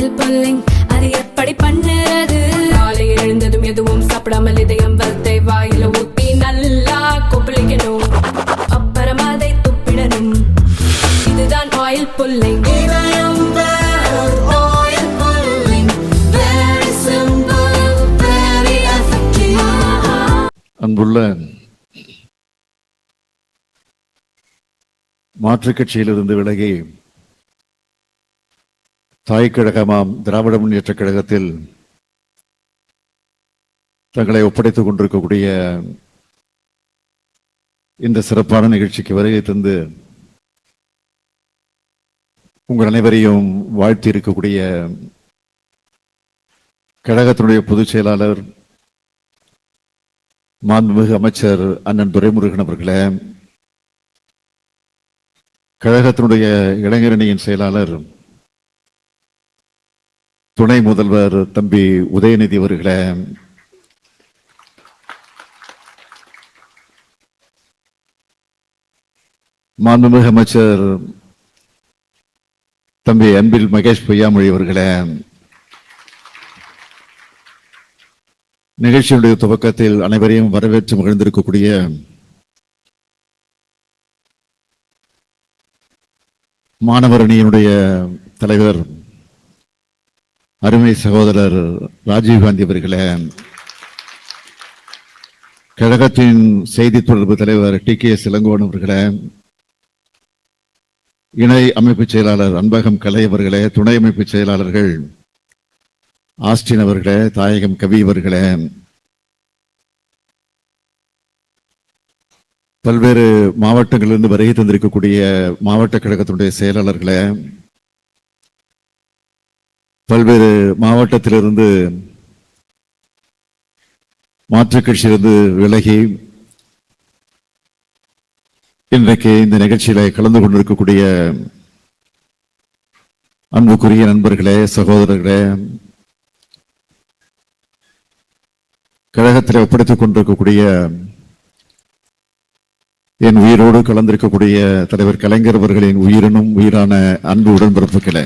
Oil pulling அது எப்படி பண்ணுறது? காலை எழுந்ததும் எதுவும் சாப்பிடாமல் இதயம் வளத்தை வாயில ஊத்தி நல்லா கொப்பளிக்கணும். அப்புறம் அதை துப்பிடணும். இதுதான் ஆயில் புல்லிங் அன்புள்ள மாற்றுக் கட்சியிலிருந்து விலகி தாய் கழகமாம் திராவிட முன்னேற்ற கழகத்தில் தங்களை ஒப்படைத்துக் கொண்டிருக்கக்கூடிய இந்த சிறப்பான நிகழ்ச்சிக்கு வருகை தந்து உங்கள் அனைவரையும் வாழ்த்தி இருக்கக்கூடிய கழகத்தினுடைய பொதுச் செயலாளர் மாண்புமிகு அமைச்சர் அண்ணன் துரைமுருகன் அவர்களே கழகத்தினுடைய இளைஞரணியின் செயலாளர் துணை முதல்வர் தம்பி உதயநிதி அவர்களே. மாண்புமிகு அமைச்சர் தம்பி அன்பில் மகேஷ் பொய்யாமொழி அவர்களே. நிகழ்ச்சியுடைய துவக்கத்தில் அனைவரையும் வரவேற்று மகிழ்ந்திருக்கக்கூடிய மாணவர் அணியினுடைய தலைவர் அருமை சகோதரர் ராஜீவ்காந்தி அவர்களே கழகத்தின் செய்தி தொடர்பு தலைவர் டி கே சிலங்கோன் அவர்களே இணை அமைப்பு செயலாளர் அன்பகம் கலை அவர்களே துணை அமைப்பு செயலாளர்கள் ஆஸ்டின் அவர்களே தாயகம் கவி அவர்களே பல்வேறு மாவட்டங்களிலிருந்து வருகை தந்திருக்கக்கூடிய மாவட்ட கழகத்தினுடைய செயலாளர்களே பல்வேறு மாவட்டத்திலிருந்து மாற்றுக் கட்சியிலிருந்து விலகி இன்றைக்கு இந்த நிகழ்ச்சியில கலந்து கொண்டிருக்கக்கூடிய அன்புக்குரிய நண்பர்களே சகோதரர்களே கழகத்தில் ஒப்படைத்துக் கொண்டிருக்கக்கூடிய என் உயிரோடு கலந்திருக்கக்கூடிய தலைவர் கலைஞர் அவர்களின் உயிரினும் உயிரான அன்பு உடன்பிறப்புகளை.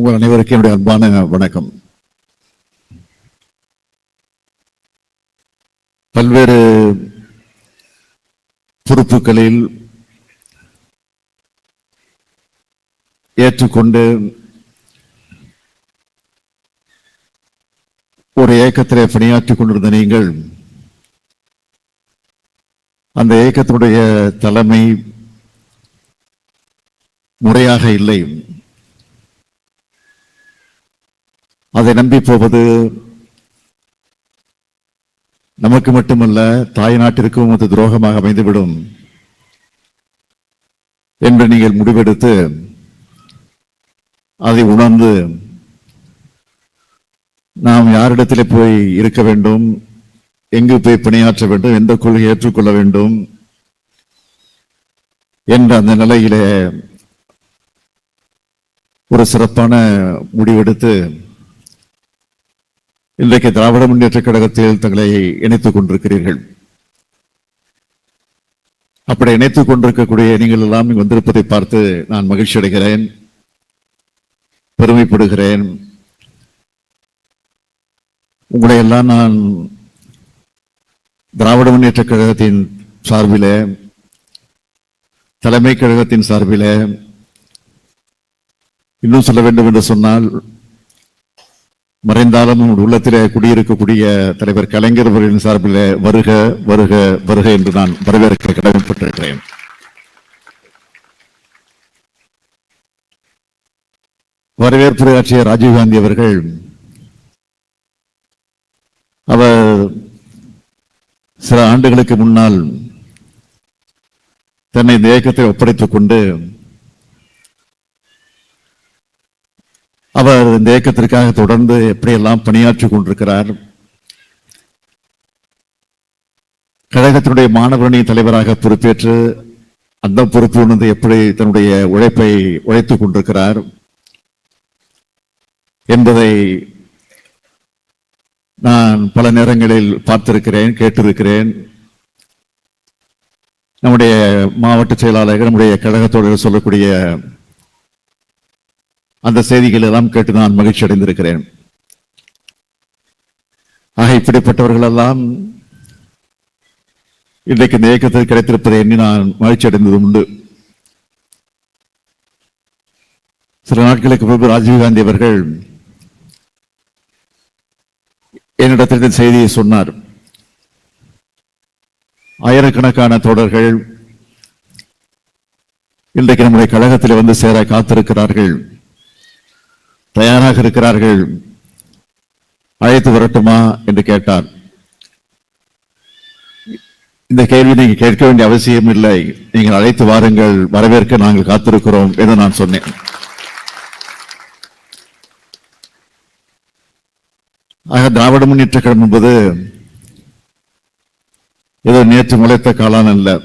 உங்கள் அனைவருக்கும் என்னுடைய அன்பான வணக்கம். பல்வேறு பொறுப்புகளில் ஏற்றுக்கொண்டு ஒரு இயக்கத்திலே பணியாற்றிக் கொண்டிருந்த நீங்கள் அந்த இயக்கத்தினுடைய தலைமை முறையாக இல்லை. அதை நம்பி போவது நமக்கு மட்டுமல்ல தாய் நாட்டிற்கும் அது துரோகமாக அமைந்துவிடும் என்று நீங்கள் முடிவெடுத்து அதை உணர்ந்து நாம் யாரிடத்திலே போய் இருக்க வேண்டும் எங்கு போய் பணியாற்ற வேண்டும் எந்த கொள்கை ஏற்றுக்கொள்ள வேண்டும் என்ற அந்த நிலையிலே ஒரு சிறப்பான முடிவெடுத்து இன்றைக்கு திராவிட முன்னேற்ற கழகத்தில் தங்களை இணைத்துக் கொண்டிருக்கிறீர்கள். அப்படி இணைத்துக் கொண்டிருக்கக்கூடிய நீங்கள் எல்லாம் இங்கு வந்திருப்பதை பார்த்து நான் மகிழ்ச்சி அடைகிறேன் பெருமைப்படுகிறேன். உங்களை எல்லாம் நான் திராவிட முன்னேற்ற கழகத்தின் சார்பிலே தலைமை கழகத்தின் சார்பிலே இன்னும் சொல்ல வேண்டும் என்று சொன்னால் மறைந்தாலும் உங்கள் உள்ளத்திலே குடியிருக்கக்கூடிய தலைவர் கலைஞர் அவர்களின் சார்பில் வருக வருக வருக என்று நான் வரவேற்க கடமைப்பட்டிருக்கிறேன். வரவேற்புரையாற்றிய ராஜீவ்காந்தி அவர்கள் அவர் சில ஆண்டுகளுக்கு முன்னால் தன்னை இந்த இயக்கத்தை ஒப்படைத்துக் கொண்டு அவர் இந்த இயக்கத்திற்காக தொடர்ந்து எப்படியெல்லாம் பணியாற்றிக் கொண்டிருக்கிறார்? கழகத்தினுடைய மாணவரணி தலைவராக பொறுப்பேற்று அந்த பொறுப்பு உணர்ந்து எப்படி தன்னுடைய உழைப்பை உழைத்துக் கொண்டிருக்கிறார் என்பதை நான் பல நேரங்களில் பார்த்திருக்கிறேன் கேட்டிருக்கிறேன். நம்முடைய மாவட்ட செயலாளர்கள் நம்முடைய கழகத்தோடு சொல்லக்கூடிய அந்த செய்திகள் எல்லாம் கேட்டு நான் மகிழ்ச்சி அடைந்திருக்கிறேன். ஆக இப்படிப்பட்டவர்கள் எல்லாம் இன்றைக்கு இந்த இயக்கத்தில் கிடைத்திருப்பதை எண்ணி நான் மகிழ்ச்சி அடைந்தது உண்டு. சில நாட்களுக்கு முன்பு ராஜீவ்காந்தி அவர்கள் என்னிடத்தில் இந்த செய்தியை சொன்னார். ஆயிரக்கணக்கான தொடர்கள் இன்றைக்கு நம்முடைய கழகத்தில் வந்து சேர காத்திருக்கிறார்கள். தயாராக இருக்கிறார்கள். அழைத்து வரட்டுமா என்று கேட்டார். இந்த கேள்வி நீங்க கேட்க வேண்டிய அவசியம் இல்லை. நீங்கள் அழைத்து வாருங்கள். வரவேற்க நாங்கள் காத்திருக்கிறோம் என்று நான் சொன்னேன். ஆக திராவிட முன்னேற்ற கழகம் என்பது ஏதோ நேற்று முளைத்த காலான் அல்ல.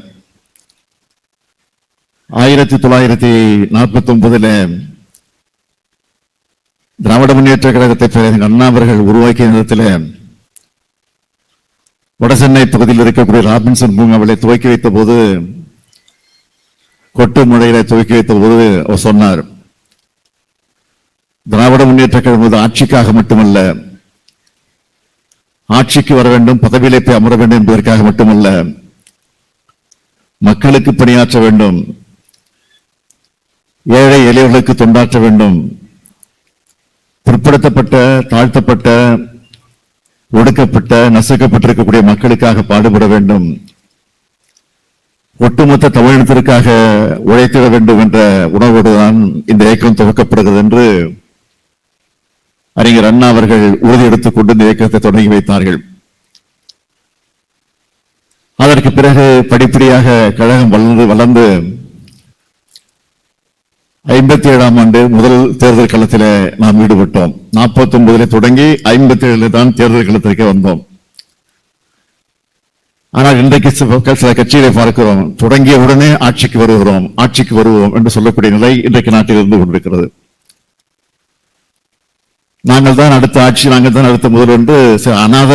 ஆயிரத்தி தொள்ளாயிரத்தி நாற்பத்தி ஒன்பதுல திராவிட முன்னேற்ற கழகத்தை பேரறிஞர் அண்ணா அவர்கள் உருவாக்கிய நேரத்தில் வடசென்னை பகுதியில் இருக்கக்கூடிய ராபின்சன் பூங்காவிலை துவக்கி வைத்த போது கொட்டு முறையில துவக்கி வைத்த போது அவர் சொன்னார் திராவிட முன்னேற்ற கழகம் ஆட்சிக்காக மட்டுமல்ல ஆட்சிக்கு வர வேண்டும் பதவியிலே போய் அமர வேண்டும் என்பதற்காக மட்டுமல்ல மக்களுக்கு பணியாற்ற வேண்டும் ஏழை எளியவர்களுக்கு தொண்டாற்ற வேண்டும் பிற்படுத்தப்பட்ட தாழ்த்தப்பட்ட ஒடுக்கப்பட்ட நசுக்கப்பட்டிருக்கக்கூடிய மக்களுக்காக பாடுபட வேண்டும். ஒட்டுமொத்த தமிழினத்திற்காக உழைத்திட வேண்டும் என்ற உணர்வோடுதான் இந்த இயக்கம் துவக்கப்படுகிறது என்று அறிஞர் அண்ணா அவர்கள் உறுதி எடுத்துக் கொண்டு இந்த இயக்கத்தை தொடங்கி வைத்தார்கள். அதற்கு பிறகு படிப்படியாக கழகம் வளர்ந்து வளர்ந்து ஐம்பத்தி ஏழாம் ஆண்டு முதல் தேர்தல் களத்திலே நாம் ஈடுபட்டோம். நாற்பத்தி ஒன்பதுல தொடங்கி ஐம்பத்தி ஏழுல தான் தேர்தல் களத்திற்கே வந்தோம். ஆனால் இன்றைக்கு சில சில கட்சிகளை பார்க்கிறோம். தொடங்கிய உடனே ஆட்சிக்கு வருகிறோம். ஆட்சிக்கு வருவோம் என்று சொல்லக்கூடிய நிலை இன்றைக்கு நாட்டில் இருந்து கொண்டிருக்கிறது. நாங்கள் தான் அடுத்த ஆட்சி நாங்கள் தான் அடுத்த முதல் என்று சில அநாத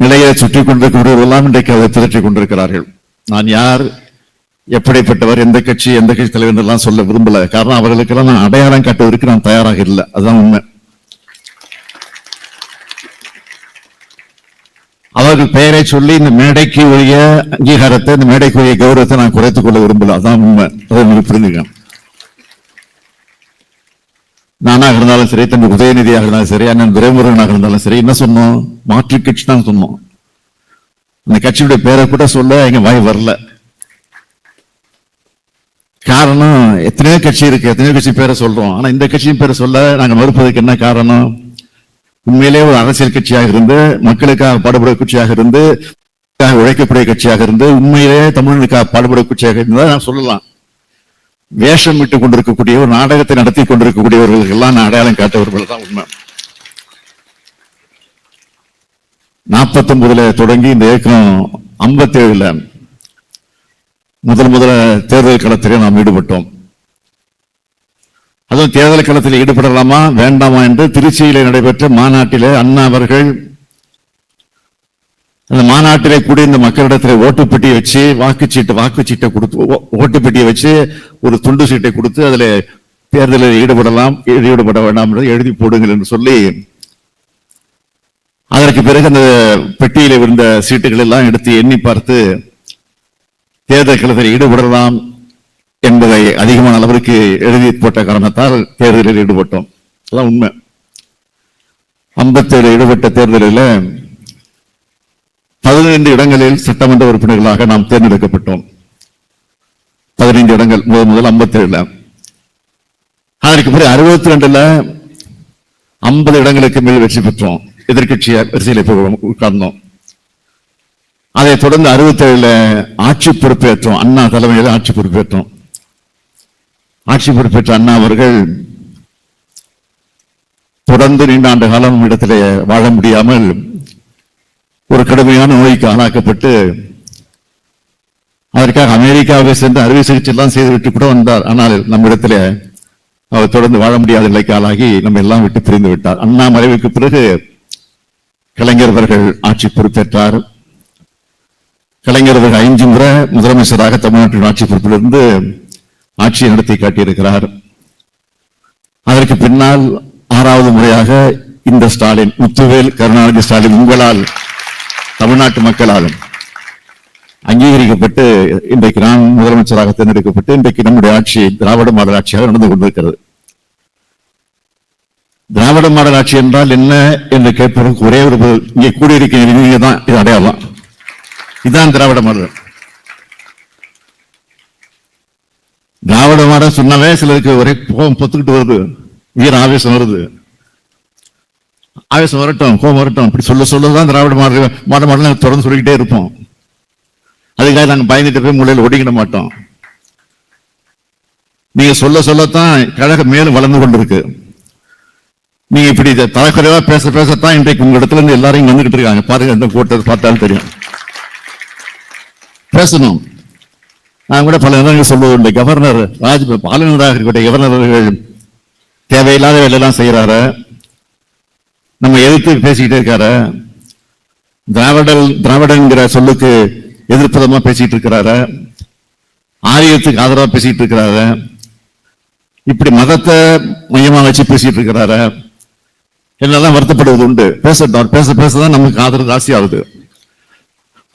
நிலையை சுற்றி கொண்டிருக்கிறவர்களெல்லாம் இன்றைக்கு அதை திரட்டி கொண்டிருக்கிறார்கள். நான் யார் எப்படிப்பட்டவர் எந்த கட்சி எந்த கட்சி தலைவர் எல்லாம் சொல்ல விரும்பல. காரணம் அவர்களுக்கெல்லாம் நான் அடையாளம் காட்டுவதற்கு நான் தயாராக இல்லை. அதுதான் உண்மை. அவர்கள் பெயரை சொல்லி இந்த மேடைக்கு உரிய அங்கீகாரத்தை இந்த மேடைக்கு உரிய கௌரவத்தை நான் குறைத்துக் கொள்ள விரும்பல. அதான் உண்மை. அதை நீங்க புரிஞ்சுக்கணும் நானாக இருந்தாலும் சரி தம்பி உதயநிதியாக இருந்தாலும் சரி அண்ணன் துரைமுருகனாக இருந்தாலும் சரி என்ன சொன்னோம்? மாற்று கட்சி தான் சொன்னோம். அந்த கட்சியுடைய பேரை கூட சொல்ல எங்க வாய் வரல காரணம் எத்தனையோ கட்சி இருக்கு எத்தனையோ கட்சி பேரை சொல்றோம். ஆனா இந்த கட்சியின் பேரை சொல்ல நாங்க மறுப்பதற்கு என்ன காரணம்? உண்மையிலே ஒரு அரசியல் கட்சியாக இருந்து மக்களுக்காக பாடுபடுற கட்சியாக இருந்து உழைக்கக்கூடிய கட்சியாக இருந்து உண்மையிலே தமிழனுக்காக பாடுபடும் கட்சியாக இருந்தால் நான் சொல்லலாம். வேஷம் விட்டு கொண்டிருக்கக்கூடிய ஒரு நாடகத்தை நடத்தி கொண்டிருக்கக்கூடியவர்களுக்கு எல்லாம் நான் அடையாளம் காட்டவர்கள் தான் உண்மை. நாற்பத்தொன்பதுல தொடங்கி இந்த இயக்கம் ஐம்பத்தி ஏழுல முதல் முதல தேர்தல் களத்திலே நாம் ஈடுபட்டோம். அதுவும் தேர்தல் களத்தில் ஈடுபடலாமா வேண்டாமா என்று திருச்சியில் நடைபெற்ற மாநாட்டிலே அண்ணா அவர்கள் அந்த மாநாட்டிலே கூட இந்த மக்களிடத்தில் ஓட்டுப்பெட்டியை வச்சு வாக்குச்சீட்டு வாக்குச்சீட்டை கொடுத்து ஓ- ஓட்டுப்பெட்டியை வச்சு ஒரு துண்டு சீட்டை கொடுத்து அதில் தேர்தலில் ஈடுபடலாம் ஈடுபட வேண்டாம் என்று எழுதி போடுங்கள் என்று சொல்லி அதற்கு பிறகு அந்த பெட்டியில் இருந்த சீட்டுகள் எல்லாம் எடுத்து எண்ணி பார்த்து தேர்தல் களத்தில் ஈடுபடலாம் என்பதை அதிகமான அளவிற்கு எழுதி போட்ட காரணத்தால் தேர்தலில் ஈடுபட்டோம். அதான் உண்மை. ஐம்பத்தேழு ஈடுபட்ட தேர்தலில் பதினைந்து இடங்களில் சட்டமன்ற உறுப்பினர்களாக நாம் தேர்ந்தெடுக்கப்பட்டோம். பதினைந்து இடங்கள் முதல் முதல் ஐம்பத்தேழுல. அதற்கு பிறகு அறுபத்தி ரெண்டுல ஐம்பது இடங்களுக்கு மேல் வெற்றி பெற்றோம். எதிர்கட்சிய வரிசையில் உட்கார்ந்தோம். அதைத் தொடர்ந்து அறுபத்தேழுல ஆட்சி பொறுப்பேற்றோம். அண்ணா தலைமையில் ஆட்சி பொறுப்பேற்றோம். ஆட்சி பொறுப்பேற்ற அண்ணா அவர்கள் தொடர்ந்து நீண்ட ஆண்டு காலம் இடத்திலே வாழ முடியாமல் ஒரு கடுமையான நோய்க்கு ஆளாக்கப்பட்டு அதற்காக அமெரிக்காவை சென்று அறுவை சிகிச்சை எல்லாம் செய்துவிட்டு கூட வந்தார். ஆனால் நம்மிடத்திலே அவர் தொடர்ந்து வாழ முடியாத நிலைக்கு ஆளாகி நம்ம எல்லாம் விட்டு பிரிந்து விட்டார். அண்ணா மறைவுக்கு பிறகு கலைஞரவர்கள் ஆட்சி பொறுப்பேற்றார். கலைஞரவர்கள் ஐந்து முறை முதலமைச்சராக தமிழ்நாட்டின் ஆட்சி பொறுப்பிலிருந்து ஆட்சியை நடத்தி காட்டியிருக்கிறார். அதற்கு பின்னால் ஆறாவது முறையாக இந்த ஸ்டாலின் முத்துவேல் கருணாநிதி ஸ்டாலின் உங்களால் தமிழ்நாட்டு மக்களாலும் அங்கீகரிக்கப்பட்டு இன்றைக்கு நான் முதலமைச்சராக தேர்ந்தெடுக்கப்பட்டு இன்றைக்கு நம்முடைய ஆட்சி திராவிட மாடல் ஆட்சியாக நடந்து கொண்டிருக்கிறது. திராவிட மாடல் ஆட்சி என்றால் என்ன என்று கேட்பதற்கு ஒரே ஒரு இங்கே கூடியிருக்கிற நீங்க தான் இது அடையாளம். இதுதான் திராவிட மாடல். திராவிட மாடல் சொன்னாவே சிலருக்கு ஒரே கோபம் பொத்துக்கிட்டு வருது. வீர ஆவேசம் வருது. ஆவேசம் வரட்டும் கோபம் வரட்டும். இப்படி சொல்ல சொல்லதான் திராவிட மாடல் மாடல் மாடல் தொடர்ந்து சொல்லிக்கிட்டே இருப்போம். அதுக்காக நாங்கள் பயந்துட்டு போய் மூலையில் ஒடிக்கிட மாட்டோம். நீங்க சொல்ல சொல்லத்தான் கழகம் மேலும் வளர்ந்து கொண்டிருக்கு. நீங்க இப்படி இதை தலைக்குறைவா பேச பேசத்தான் இன்றைக்கு உங்க இடத்துல இருந்து எல்லாரையும் வந்துகிட்டு இருக்காங்க. பாருங்க எந்த கூட்டத்தை பார்த்தாலும் தெரியும். பேசணும். நான் கூட பல நேரங்கள் சொல்வதுண்டு கவர்னர் ராஜ் ஆளுநராக இருக்கக்கூடிய கவர்னர் அவர்கள் தேவையில்லாத வேலையெல்லாம் செய்கிறாரு நம்ம எதிர்த்து பேசிக்கிட்டே இருக்காரு? திராவிடல் திராவிடங்கிற சொல்லுக்கு எதிர்ப்பதமா பேசிட்டு இருக்கிறாரு? ஆரியத்துக்கு ஆதரவாக பேசிட்டு இருக்கிறாரு? இப்படி மதத்தை மையமாக வச்சு பேசிட்டு இருக்கிறாரு? என்னெல்லாம் வருத்தப்படுவது உண்டு. பேசட்டும் பேச பேச பேசதான் நமக்கு ஆதரவு ஜாஸ்தி ஆகுது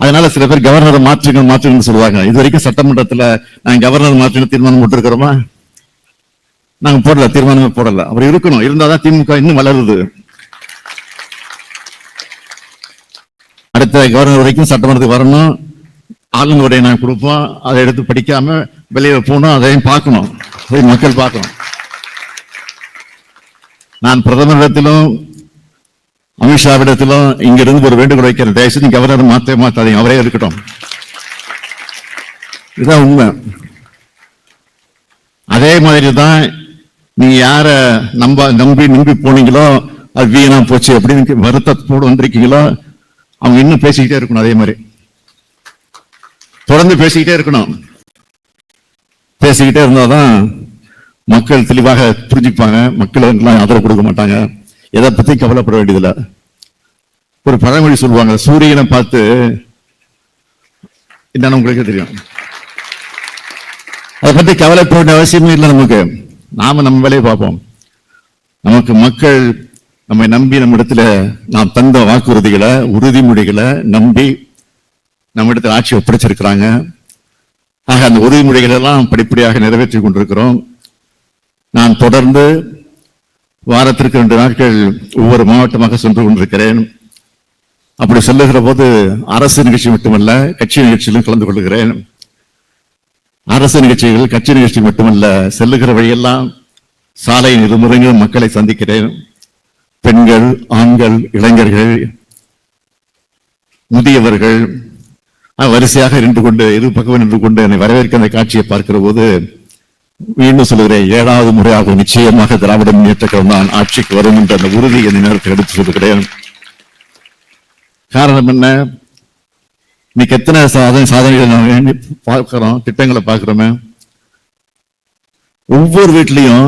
அதனால சில பேர் கவர்னரை மாற்றுங்க மாற்றுங்கன்னு சொல்லுவாங்க. இது வரைக்கும் சட்டமன்றத்தில் நாங்கள் கவர்னர் மாற்றுங்க தீர்மானம் போட்டிருக்கிறோமா? நாங்கள் போடல தீர்மானமே போடல. அவர் இருக்கணும். இருந்தாதான் திமுக இன்னும் வளருது. அடுத்த கவர்னர் வரைக்கும் சட்டமன்றத்துக்கு வரணும். ஆளுநர் உரையை நான் கொடுப்போம். அதை எடுத்து படிக்காம வெளியே போகணும். அதையும் பார்க்கணும். மக்கள் பார்க்கணும். நான் பிரதமரிடத்திலும் அமித்ஷாவிடத்திலும் இங்கிருந்து ஒரு வேண்டுகோள் வைக்கிற தயவுசெய்து அவரை மாத்தவே மாத்தாதீங்க. அவரே இருக்கட்டும். இதுதான் உண்மை. அதே மாதிரி தான் நீங்க யார நம்ப நம்பி நம்பி போனீங்களோ அது வீணா போச்சு அப்படின்னு வருத்தத்தோடு வந்திருக்கீங்களோ அவங்க இன்னும் பேசிக்கிட்டே இருக்கணும் அதே மாதிரி. தொடர்ந்து பேசிக்கிட்டே இருக்கணும். பேசிக்கிட்டே இருந்தாதான் மக்கள் தெளிவாக புரிஞ்சுப்பாங்க. மக்கள் ஆதரவு கொடுக்க மாட்டாங்க. எதை பத்தி கவலைப்பட வேண்டியதில்லை. ஒரு பழமொழி சொல்லுவாங்க சூரியனை பார்த்து என்னன்னு உங்களுக்கு தெரியும். அதை பத்தி கவலைப்பட வேண்டிய அவசியமே இல்லை நமக்கு. நாம நம்ம வேலையை பார்ப்போம். நமக்கு மக்கள் நம்மை நம்பி நம்ம இடத்துல நாம் தந்த வாக்குறுதிகளை உறுதிமொழிகளை நம்பி நம்ம இடத்துல ஆட்சி ஒப்படைச்சிருக்கிறாங்க. ஆக அந்த உறுதிமொழிகளெல்லாம் படிப்படியாக நிறைவேற்றி கொண்டிருக்கிறோம். நான் தொடர்ந்து வாரத்திற்கு ரெண்டு நாட்கள் ஒவ்வொரு மாவட்டமாக சென்று கொண்டிருக்கிறேன். அப்படி செல்லுகிற போது அரசு நிகழ்ச்சி மட்டுமல்ல கட்சி நிகழ்ச்சியிலும் கலந்து கொள்கிறேன். அரசு நிகழ்ச்சிகள் கட்சி நிகழ்ச்சி மட்டுமல்ல செல்லுகிற வழியெல்லாம் சாலையின் இருமுறையிலும் மக்களை சந்திக்கிறேன். பெண்கள் ஆண்கள் இளைஞர்கள் முதியவர்கள் வரிசையாக நின்று கொண்டு இரு பக்கம் நின்று கொண்டு என்னை வரவேற்க அந்த காட்சியை பார்க்கிற போது மீண்டும் சொல்லுகிறேன் ஏழாவது முறையாக நிச்சயமாக திராவிட முன்னேற்ற கழகம் தான் ஆட்சிக்கு வரும் என்ற அந்த உறுதி என் நேரத்தில் எடுத்து சொல்லுகிறேன் காரணம் என்ன இன்னைக்கு எத்தனை சாதனை சாதனைகள் நாங்கள் பார்க்கிறோம் திட்டங்களை பார்க்கிறோமே ஒவ்வொரு வீட்லயும்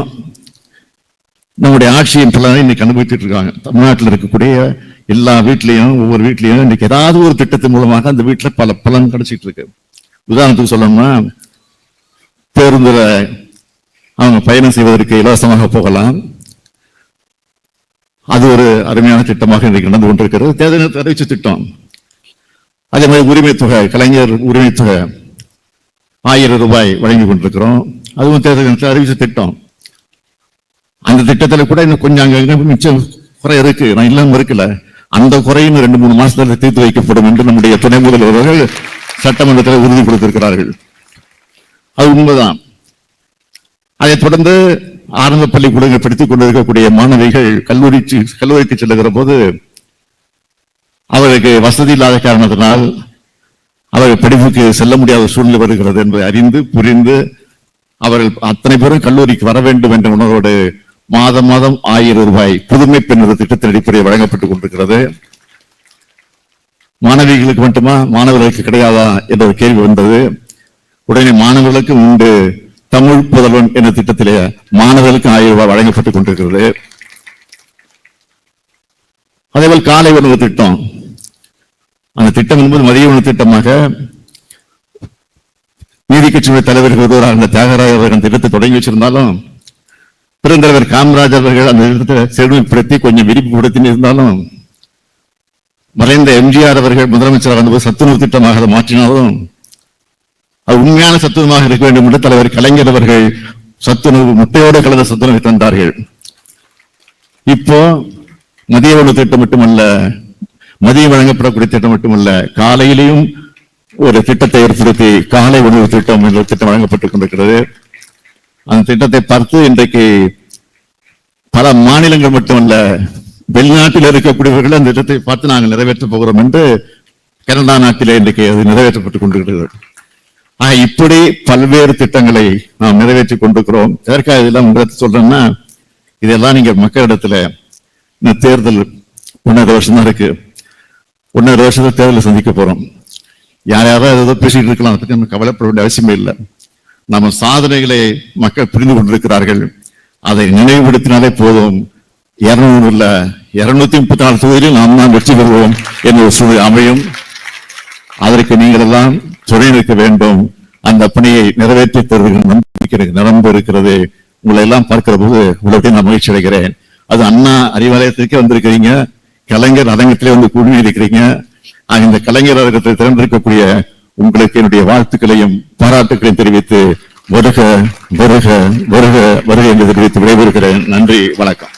நம்முடைய ஆட்சியின் பலனை இன்னைக்கு அனுபவித்துட்டு இருக்காங்க தமிழ்நாட்டில் இருக்கக்கூடிய எல்லா வீட்லயும் ஒவ்வொரு வீட்லயும் இன்னைக்கு ஏதாவது ஒரு திட்டத்தின் மூலமாக அந்த வீட்டுல பல பலன் கிடைச்சிட்டு இருக்கு உதாரணத்துக்கு சொல்லணும்னா பேருந்துல அவங்க பயணம் செய்வதற்கு இலவசமாக போகலாம். அது ஒரு அருமையான திட்டமாக இன்றைக்கு நடந்து கொண்டிருக்கிறது. தேர்தல் அறிவிச்ச திட்டம். அதே மாதிரி உரிமை தொகை கலைஞர் உரிமை தொகை ஆயிரம் ரூபாய் வழங்கி கொண்டிருக்கிறோம். அதுவும் தேர்தல் அறிவிச்ச திட்டம். அந்த திட்டத்தில் கூட இன்னும் கொஞ்சம் அங்க மிச்சம் குறை இருக்கு. நான் இல்லாமல் இருக்கல. அந்த குறையும் ரெண்டு மூணு மாசத்துல தீர்த்து வைக்கப்படும் என்று நம்முடைய துணை முதல்வர்கள் சட்டமன்றத்தில் உறுதி கொடுத்திருக்கிறார்கள் அது உண்மைதான். அதைத் தொடர்ந்து ஆரம்ப பள்ளிக்கூடங்கள் படித்துக் கொண்டிருக்கக்கூடிய மாணவிகள் கல்லூரி கல்லூரிக்கு செல்லுகிற போது அவருக்கு வசதி இல்லாத காரணத்தினால் அவர்கள் படிப்புக்கு செல்ல முடியாத சூழ்நிலை வருகிறது என்பதை அறிந்து புரிந்து அவர்கள் அத்தனை பேரும் கல்லூரிக்கு வர வேண்டும் என்ற உணர்வோடு மாதம் மாதம் ஆயிரம் ரூபாய் புதுமை பெண்ணுறு திட்டத்தின் அடிப்படையில் வழங்கப்பட்டுக் கொண்டிருக்கிறது. மாணவிகளுக்கு மட்டுமா மாணவர்களுக்கு கிடையாதா என்ற ஒரு கேள்வி வந்தது. உடனே மாணவர்களுக்கு உண்டு. தமிழ் புதல்வன் என்ற திட்டத்திலே மாணவர்களுக்கு ஆயிரம் ரூபாய் வழங்கப்பட்டுக் கொண்டிருக்கிறது. அதேபோல் காலை உணவு திட்டம். அந்த திட்டம் என்பது மதிய உணவு திட்டமாக நீதி கட்சியுடைய தலைவர்கள் ஒருவராக இருந்த தியாகராஜர் அவர்கள் அந்த திட்டத்தை தொடங்கி வச்சிருந்தாலும் பெருந்தலைவர் காமராஜர் அவர்கள் அந்த திட்டத்தை செழுமைப்படுத்தி கொஞ்சம் விரிவுபடுத்தி இருந்தாலும் மறைந்த எம்ஜிஆர் அவர்கள் முதலமைச்சராக இருந்தபோது சத்துணவு திட்டமாக அதை மாற்றினாலும் அது உண்மையான சத்துணவாக இருக்க வேண்டும் என்று தலைவர் கலைஞர் அவர்கள் சத்துணவு முட்டையோடு கலந்த சத்துணவை தந்தார்கள். இப்போ மதிய உணவு திட்டம் மட்டுமல்ல மதியம் வழங்கப்படக்கூடிய திட்டம் மட்டுமல்ல காலையிலையும் ஒரு திட்டத்தை ஏற்படுத்தி காலை உணவு திட்டம் என்ற திட்டம் வழங்கப்பட்டுக் கொண்டிருக்கிறது அந்த திட்டத்தை பார்த்து இன்றைக்கு பல மாநிலங்கள் மட்டுமல்ல வெளிநாட்டில் இருக்கக்கூடியவர்கள் அந்த திட்டத்தை பார்த்து நாங்கள் நிறைவேற்றப் போகிறோம் என்று கனடா நாட்டிலே இன்றைக்கு அது நிறைவேற்றப்பட்டுக் கொண்டிருக்கிறது. இப்படி பல்வேறு திட்டங்களை நாம் நிறைவேற்றிக் கொண்டிருக்கிறோம். எதற்காக இதெல்லாம் உங்களுக்கு சொல்றேன்னா இதெல்லாம் நீங்க மக்களிடத்துல இந்த தேர்தல் ஒன்னரை வருஷம் தான் இருக்கு. ஒன்னரை வருஷத்தை தேர்தலை சந்திக்க போறோம். யார் யாராவது ஏதோ பேசிட்டு இருக்கலாம் அதுக்கு நம்ம கவலைப்பட வேண்டிய அவசியமே இல்லை. நம்ம சாதனைகளை மக்கள் புரிந்து கொண்டிருக்கிறார்கள். அதை நினைவுபடுத்தினாலே போதும். இருநூறு இல்ல இருநூத்தி முப்பத்தி நாலு தொகுதியில் நாம் தான் வெற்றி பெறுவோம் என்ற ஒரு சூழல் அமையும். அதற்கு நீங்கள் எல்லாம் துணை வேண்டும். அந்த பணியை நிறைவேற்றி தருகிற நம்பிக்கை எனக்கு இருக்கிறது. உங்களை எல்லாம் பார்க்கிற போது உங்களுக்கு நான் மகிழ்ச்சி அடைகிறேன். அது அண்ணா அறிவாலயத்திற்கே வந்திருக்கிறீங்க. கலைஞர் அரங்கத்திலே வந்து கூடி இருக்கிறீங்க இந்த கலைஞர் அரங்கத்தை திறந்திருக்கக்கூடிய உங்களுக்கு என்னுடைய வாழ்த்துக்களையும் பாராட்டுகளையும் தெரிவித்து வருக வருக வருக வருக என்று தெரிவித்து விடைபெறுகிறேன். நன்றி வணக்கம்.